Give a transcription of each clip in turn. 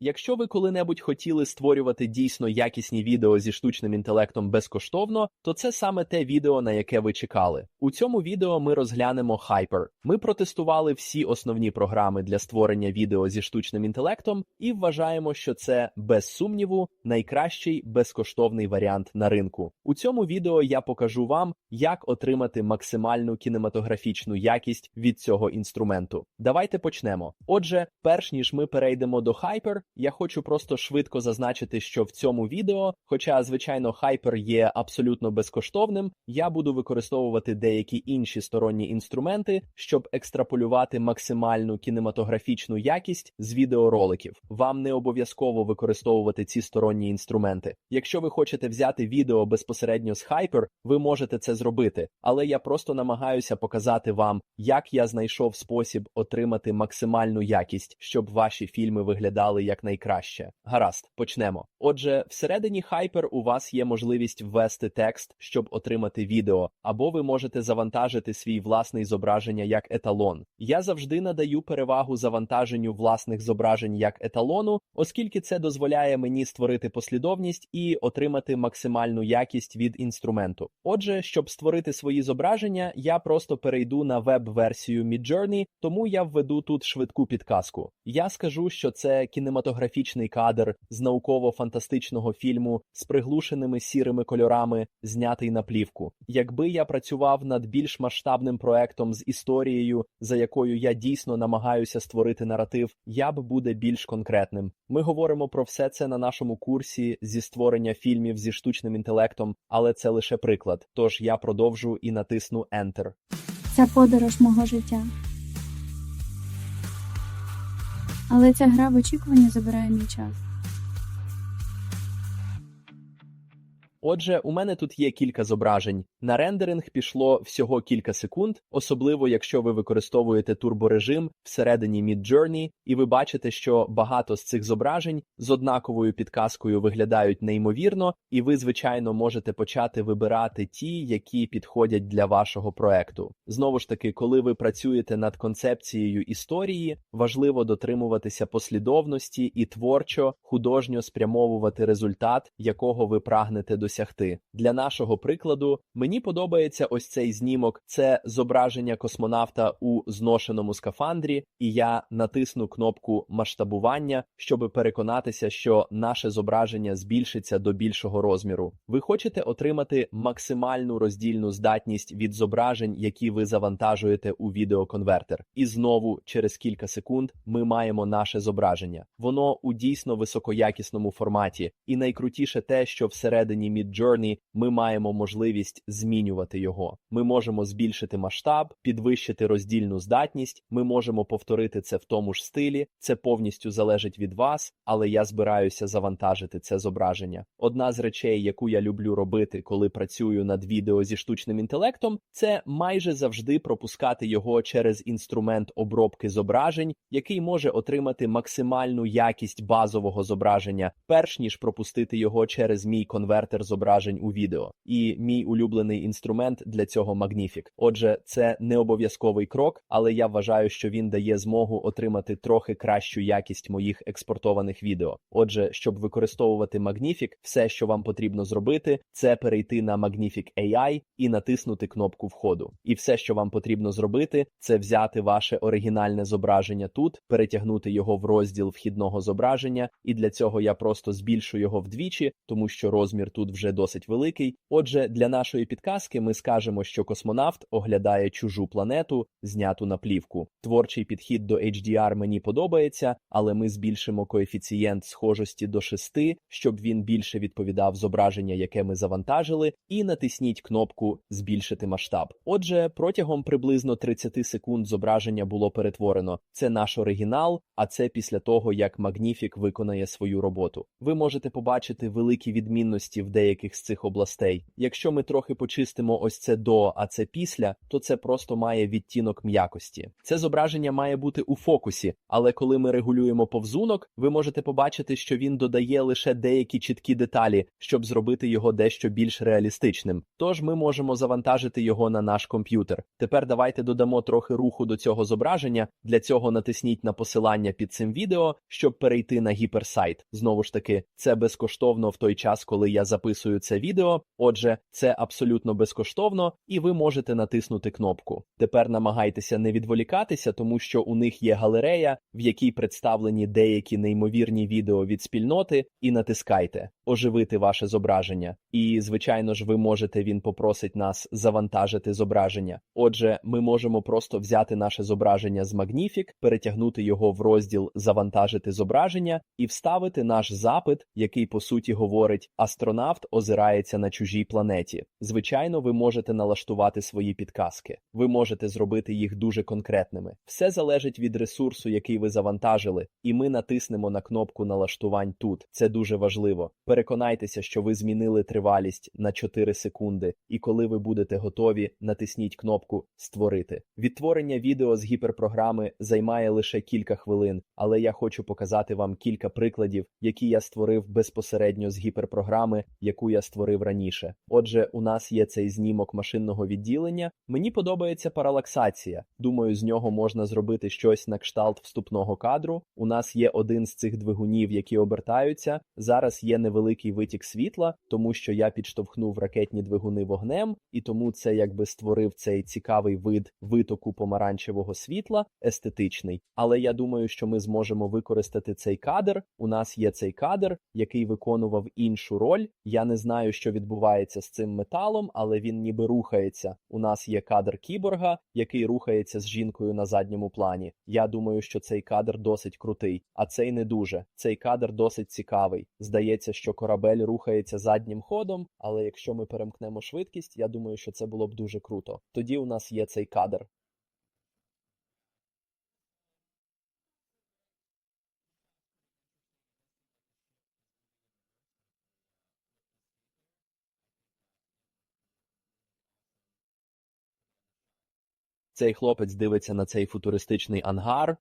Якщо ви коли-небудь хотіли створювати дійсно якісні відео зі штучним інтелектом безкоштовно, то це саме те відео, на яке ви чекали. У цьому відео ми розглянемо Hyper. Ми протестували всі основні програми для створення відео зі штучним інтелектом і вважаємо, що це без сумніву найкращий безкоштовний варіант на ринку. У цьому відео я покажу вам, як отримати максимальну кінематографічну якість від цього інструменту. Давайте почнемо. Отже, перш ніж ми перейдемо до Hyper, я хочу просто швидко зазначити, що в цьому відео, хоча, звичайно, Hyper є абсолютно безкоштовним, я буду використовувати деякі інші сторонні інструменти, щоб екстраполювати максимальну кінематографічну якість з відеороликів. Вам не обов'язково використовувати ці сторонні інструменти. Якщо ви хочете взяти відео безпосередньо з Hyper, ви можете це зробити, але я просто намагаюся показати вам, як я знайшов спосіб отримати максимальну якість, щоб ваші фільми виглядали якнайкраще. Гаразд, почнемо. Отже, всередині Hyper у вас є можливість ввести текст, щоб отримати відео, або ви можете завантажити свій власний зображення як еталон. Я завжди надаю перевагу завантаженню власних зображень як еталону, оскільки це дозволяє мені створити послідовність і отримати максимальну якість від інструменту. Отже, щоб створити свої зображення, я просто перейду на веб-версію Midjourney, тому я введу тут швидку підказку. Я скажу, що це кінематографічний кадр з науково-фантастичного фільму з приглушеними сірими кольорами, знятий на плівку. Якби я працював над більш масштабним проектом з історією, за якою я дійсно намагаюся створити наратив, я б буде більш конкретним. Ми говоримо про все це на нашому курсі зі створення фільмів зі штучним інтелектом, але це лише приклад. Тож я продовжу і натисну Enter. Це подорож мого життя. Але ця гра в очікуванні забирає мій час. Отже, у мене тут є кілька зображень. На рендеринг пішло всього кілька секунд, особливо якщо ви використовуєте турборежим всередині Midjourney, і ви бачите, що багато з цих зображень з однаковою підказкою виглядають неймовірно, і ви, звичайно, можете почати вибирати ті, які підходять для вашого проекту. Знову ж таки, коли ви працюєте над концепцією історії, важливо дотримуватися послідовності і творчо, художньо спрямовувати результат, якого ви прагнете досягти. Для нашого прикладу мені подобається ось цей знімок. Це зображення космонавта у зношеному скафандрі, і я натисну кнопку масштабування, щоб переконатися, що наше зображення збільшиться до більшого розміру. Ви хочете отримати максимальну роздільну здатність від зображень, які ви завантажуєте у відеоконвертер. І знову через кілька секунд ми маємо наше зображення. Воно у дійсно високоякісному форматі, і найкрутіше те, що всередині Midjourney ми маємо можливість змінювати його. Ми можемо збільшити масштаб, підвищити роздільну здатність. Ми можемо повторити це в тому ж стилі. Це повністю залежить від вас, але я збираюся завантажити це зображення. Одна з речей, яку я люблю робити, коли працюю над відео зі штучним інтелектом, це майже завжди пропускати його через інструмент обробки зображень, який може отримати максимальну якість базового зображення, перш ніж пропустити його через мій конвертер зображень у відео. І мій улюблений інструмент для цього Magnific. Отже, це не обов'язковий крок, але я вважаю, що він дає змогу отримати трохи кращу якість моїх експортованих відео. Отже, щоб використовувати Magnific, все, що вам потрібно зробити, це перейти на Magnific AI і натиснути кнопку входу. І все, що вам потрібно зробити, це взяти ваше оригінальне зображення тут, перетягнути його в розділ вхідного зображення, і для цього я просто збільшу його вдвічі, тому що розмір тут вже досить великий. Отже, для нашої підказки ми скажемо, що космонавт оглядає чужу планету, зняту на плівку. Творчий підхід до HDR мені подобається, але ми збільшимо коефіцієнт схожості до 6, щоб він більше відповідав зображення, яке ми завантажили, і натисніть кнопку Збільшити масштаб. Отже, протягом приблизно 30 секунд зображення було перетворено. Це наш оригінал, а це після того, як Magnific виконає свою роботу. Ви можете побачити великі відмінності в деяких деяких з цих областей. Якщо ми трохи почистимо ось це до, а це після, то це просто має відтінок м'якості. Це зображення має бути у фокусі, але коли ми регулюємо повзунок, ви можете побачити, що він додає лише деякі чіткі деталі, щоб зробити його дещо більш реалістичним. Тож ми можемо завантажити його на наш комп'ютер. Тепер давайте додамо трохи руху до цього зображення. Для цього натисніть на посилання під цим відео, щоб перейти на гіперсайт. Знову ж таки, це безкоштовно в той час, коли я записую це відео. Отже, це абсолютно безкоштовно, і ви можете натиснути кнопку. Тепер намагайтеся не відволікатися, тому що у них є галерея, в якій представлені деякі неймовірні відео від спільноти, і натискайте оживити ваше зображення. І, звичайно ж, ви можете, він попросить нас завантажити зображення. Отже, ми можемо просто взяти наше зображення з Magnific, перетягнути його в розділ Завантажити зображення і вставити наш запит, який по суті говорить Астронавт озирається на чужій планеті. Звичайно, ви можете налаштувати свої підказки. Ви можете зробити їх дуже конкретними. Все залежить від ресурсу, який ви завантажили, і ми натиснемо на кнопку налаштувань тут. Це дуже важливо. Переконайтеся, що ви змінили тривалість на 4 секунди, і коли ви будете готові, натисніть кнопку Створити. Відтворення відео з гіперпрограми займає лише кілька хвилин, але я хочу показати вам кілька прикладів, які я створив безпосередньо з гіперпрограми, яку я створив раніше. Отже, у нас є цей знімок машинного відділення. Мені подобається паралаксація. Думаю, з нього можна зробити щось на кшталт вступного кадру. У нас є один з цих двигунів, які обертаються. Зараз є невеликий витік світла, тому що я підштовхнув ракетні двигуни вогнем, і тому це якби створив цей цікавий вид витоку помаранчевого світла, естетичний. Але я думаю, що ми зможемо використати цей кадр. У нас є цей кадр, який виконував іншу роль. Я не знаю, що відбувається з цим металом, але він ніби рухається. У нас є кадр кіборга, який рухається з жінкою на задньому плані. Я думаю, що цей кадр досить крутий, а цей не дуже. Цей кадр досить цікавий. Здається, що корабель рухається заднім ходом, але якщо ми перемкнемо швидкість, я думаю, що це було б дуже круто. Тоді у нас є цей кадр. Цей хлопець дивиться на цей футуристичний ангар.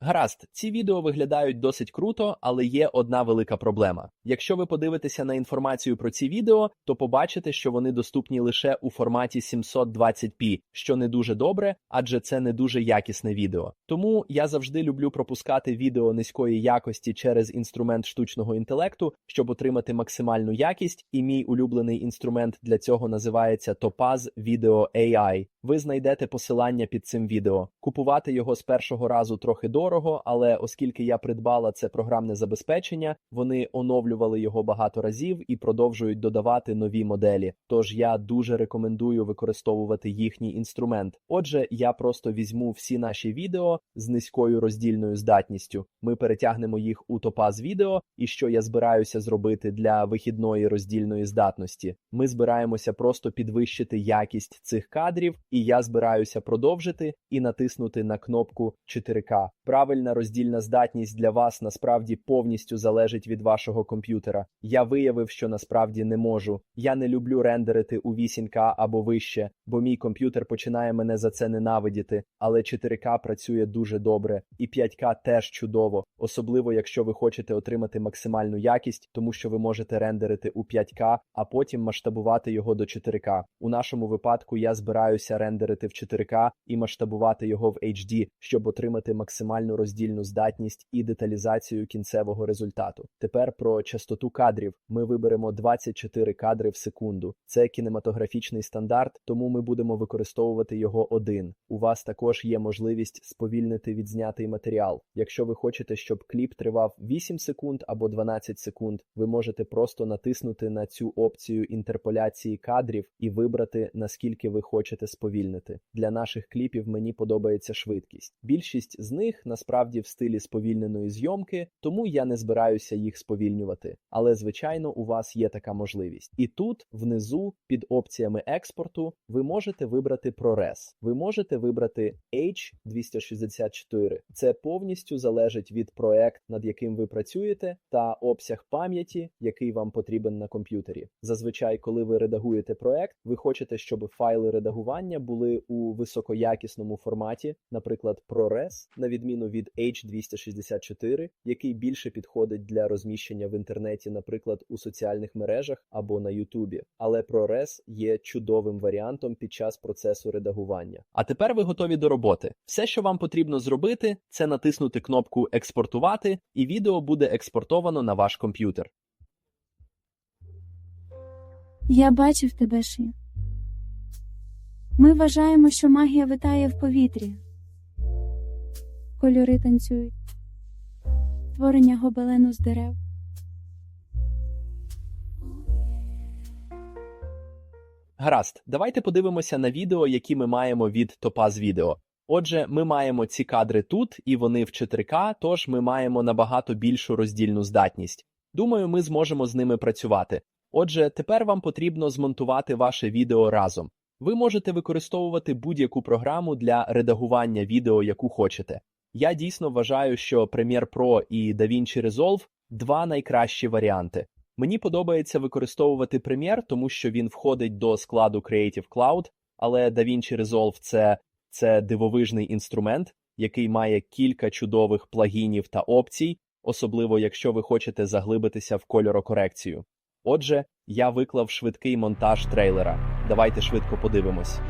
Гаразд, ці відео виглядають досить круто, але є одна велика проблема. Якщо ви подивитеся на інформацію про ці відео, то побачите, що вони доступні лише у форматі 720p, що не дуже добре, адже це не дуже якісне відео. Тому я завжди люблю пропускати відео низької якості через інструмент штучного інтелекту, щоб отримати максимальну якість, і мій улюблений інструмент для цього називається Topaz Video AI. Ви знайдете посилання під цим відео. Купувати його з першого разу трохи дорого, але оскільки я придбала це програмне забезпечення, вони оновлювали його багато разів і продовжують додавати нові моделі. Тож я дуже рекомендую використовувати їхній інструмент. Отже, я просто візьму всі наші відео з низькою роздільною здатністю. Ми перетягнемо їх у Topaz відео, і що я збираюся зробити для вихідної роздільної здатності. Ми збираємося просто підвищити якість цих кадрів, і я збираюся продовжити і натиснути на кнопку 4К. Правильна роздільна здатність для вас насправді повністю залежить від вашого комп'ютера. Я виявив, що насправді не можу. Я не люблю рендерити у 8К або вище, бо мій комп'ютер починає мене за це ненавидіти. Але 4К працює дуже добре, і 5К теж чудово, особливо якщо ви хочете отримати максимальну якість, тому що ви можете рендерити у 5К, а потім масштабувати його до 4К. У нашому випадку я збираюся рендерити в 4К і масштабувати його в HD, щоб отримати максимальну роздільну здатність і деталізацію кінцевого результату. Тепер про частоту кадрів ми виберемо 24 кадри в секунду. Це кінематографічний стандарт, тому ми будемо використовувати його один. У вас також є можливість сповільнити відзнятий матеріал. Якщо ви хочете, щоб кліп тривав 8 секунд або 12 секунд, ви можете просто натиснути на цю опцію інтерполяції кадрів і вибрати наскільки ви хочете сповільнити. Для наших кліпів мені подобається швидкість. Більшість з них насправді в стилі сповільненої зйомки, тому я не збираюся їх сповільнювати. Але звичайно, у вас є така можливість. І тут, внизу, під опціями експорту, ви можете вибрати ProRes. Ви можете вибрати H264. Це повністю залежить від проект, над яким ви працюєте, та обсяг пам'яті, який вам потрібен на комп'ютері. Зазвичай, коли ви редагуєте проект, ви хочете, щоб файли редагування були у високоякісному форматі, наприклад, ProRes, на відміну від H264, який більше підходить для розміщення в інтернеті, наприклад, у соціальних мережах або на Ютубі. Але ProRes є чудовим варіантом під час процесу редагування. А тепер ви готові до роботи. Все, що вам потрібно зробити, це натиснути кнопку Експортувати, і відео буде експортовано на ваш комп'ютер. Я бачив тебе, Ші. Ми вважаємо, що магія витає в повітрі. Кольори танцюють. Творення гобелену з дерев. Гаразд, давайте подивимося на відео, які ми маємо від Topaz Video. Отже, ми маємо ці кадри тут, і вони в 4К, тож ми маємо набагато більшу роздільну здатність. Думаю, ми зможемо з ними працювати. Отже, тепер вам потрібно змонтувати ваше відео разом. Ви можете використовувати будь-яку програму для редагування відео, яку хочете. Я дійсно вважаю, що Premiere Pro і DaVinci Resolve – два найкращі варіанти. Мені подобається використовувати Premiere, тому що він входить до складу Creative Cloud, але DaVinci Resolve – це, це дивовижний інструмент, який має кілька чудових плагінів та опцій, особливо якщо ви хочете заглибитися в кольорокорекцію. Отже, я виклав швидкий монтаж трейлера. Давайте швидко подивимось.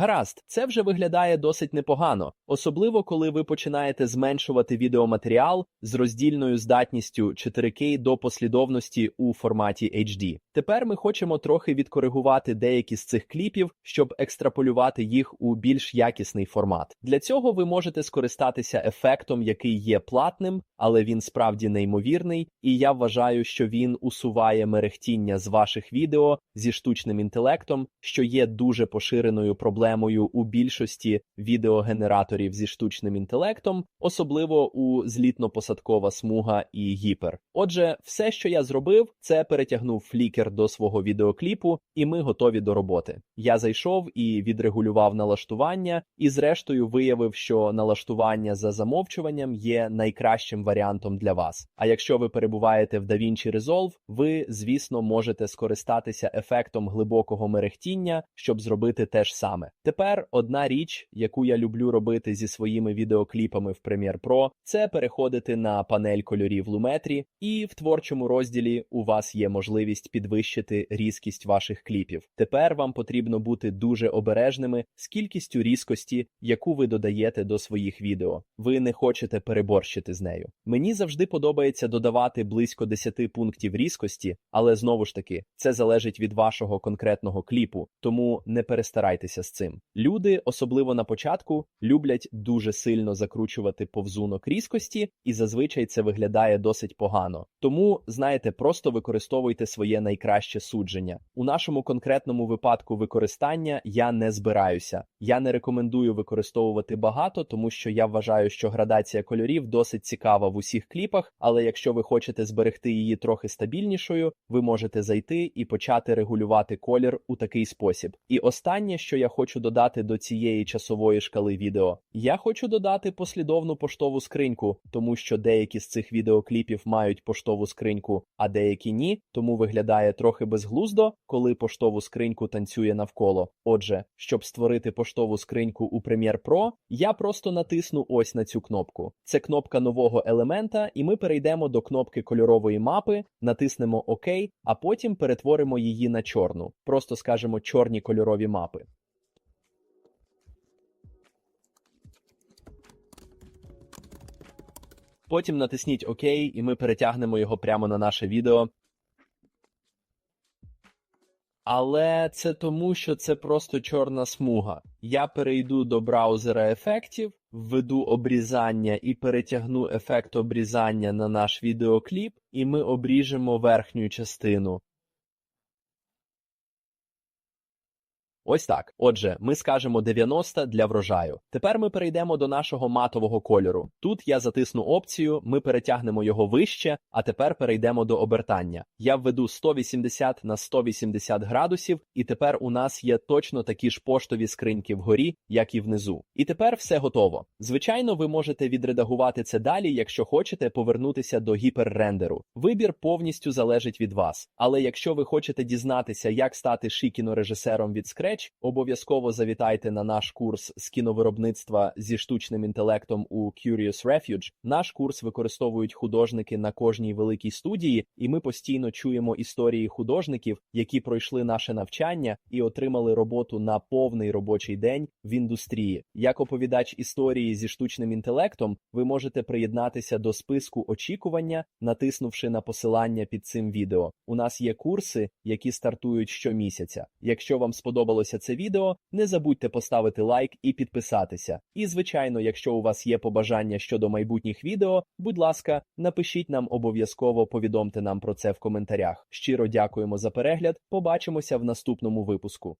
Гаразд, це вже виглядає досить непогано, особливо коли ви починаєте зменшувати відеоматеріал з роздільною здатністю 4К до послідовності у форматі HD. Тепер ми хочемо трохи відкоригувати деякі з цих кліпів, щоб екстраполювати їх у більш якісний формат. Для цього ви можете скористатися ефектом, який є платним, але він справді неймовірний, і я вважаю, що він усуває мерехтіння з ваших відео зі штучним інтелектом, що є дуже поширеною проблемою у більшості відеогенераторів зі штучним інтелектом, особливо у злітно-посадкова смуга і гіпер. Отже, все, що я зробив, це перетягнув флікер до свого відеокліпу, і ми готові до роботи. Я зайшов і відрегулював налаштування, і зрештою виявив, що налаштування за замовчуванням є найкращим варіантом для вас. А якщо ви перебуваєте в DaVinci Resolve, ви, звісно, можете скористатися ефектом глибокого мерехтіння, щоб зробити те ж саме. Тепер одна річ, яку я люблю робити зі своїми відеокліпами в Premiere Pro, це переходити на панель кольорів Lumetri, і в творчому розділі у вас є можливість підвищити різкість ваших кліпів. Тепер вам потрібно бути дуже обережними з кількістю різкості, яку ви додаєте до своїх відео. Ви не хочете переборщити з нею. Мені завжди подобається додавати близько 10 пунктів різкості, але знову ж таки, це залежить від вашого конкретного кліпу, тому не перестарайтеся з цим. Люди, особливо на початку, люблять дуже сильно закручувати повзунок різкості, і зазвичай це виглядає досить погано. Тому, знаєте, просто використовуйте своє найкраще судження. У нашому конкретному випадку використання я не збираюся. Я не рекомендую використовувати багато, тому що я вважаю, що градація кольорів досить цікава в усіх кліпах, але якщо ви хочете зберегти її трохи стабільнішою, ви можете зайти і почати регулювати колір у такий спосіб. І останнє, що я хочу додати до цієї часової шкали відео, я хочу додати послідовну поштову скриньку, тому що деякі з цих відеокліпів мають поштову скриньку, а деякі ні, тому виглядає трохи безглуздо, коли поштову скриньку танцює навколо. Отже, щоб створити поштову скриньку у Premiere Pro, я просто натисну ось на цю кнопку. Це кнопка нового елемента, і ми перейдемо до кнопки кольорової мапи, натиснемо ОК, а потім перетворимо її на чорну. Просто скажемо чорні кольорові мапи. Потім натисніть ОК, і ми перетягнемо його прямо на наше відео. Але це тому, що це просто чорна смуга. Я перейду до браузера ефектів, введу обрізання і перетягну ефект обрізання на наш відеокліп, і ми обріжемо верхню частину. Ось так. Отже, ми скажемо 90 для врожаю. Тепер ми перейдемо до нашого матового кольору. Тут я затисну опцію, ми перетягнемо його вище, а тепер перейдемо до обертання. Я введу 180 на 180 градусів, і тепер у нас є точно такі ж поштові скриньки вгорі, як і внизу. І тепер все готово. Звичайно, ви можете відредагувати це далі, якщо хочете повернутися до гіперрендеру. Вибір повністю залежить від вас. Але якщо ви хочете дізнатися, як стати шикінорежисером від Scratch, обов'язково завітайте на наш курс з кіновиробництва зі штучним інтелектом у Curious Refuge. Наш курс використовують художники на кожній великій студії, і ми постійно чуємо історії художників, які пройшли наше навчання і отримали роботу на повний робочий день в індустрії. Як оповідач історії зі штучним інтелектом, ви можете приєднатися до списку очікування, натиснувши на посилання під цим відео. У нас є курси, які стартують щомісяця. Якщо вам сподобалося це відео, не забудьте поставити лайк і підписатися. І, звичайно, якщо у вас є побажання щодо майбутніх відео, будь ласка, напишіть нам обов'язково, повідомте нам про це в коментарях. Щиро дякуємо за перегляд. Побачимося в наступному випуску.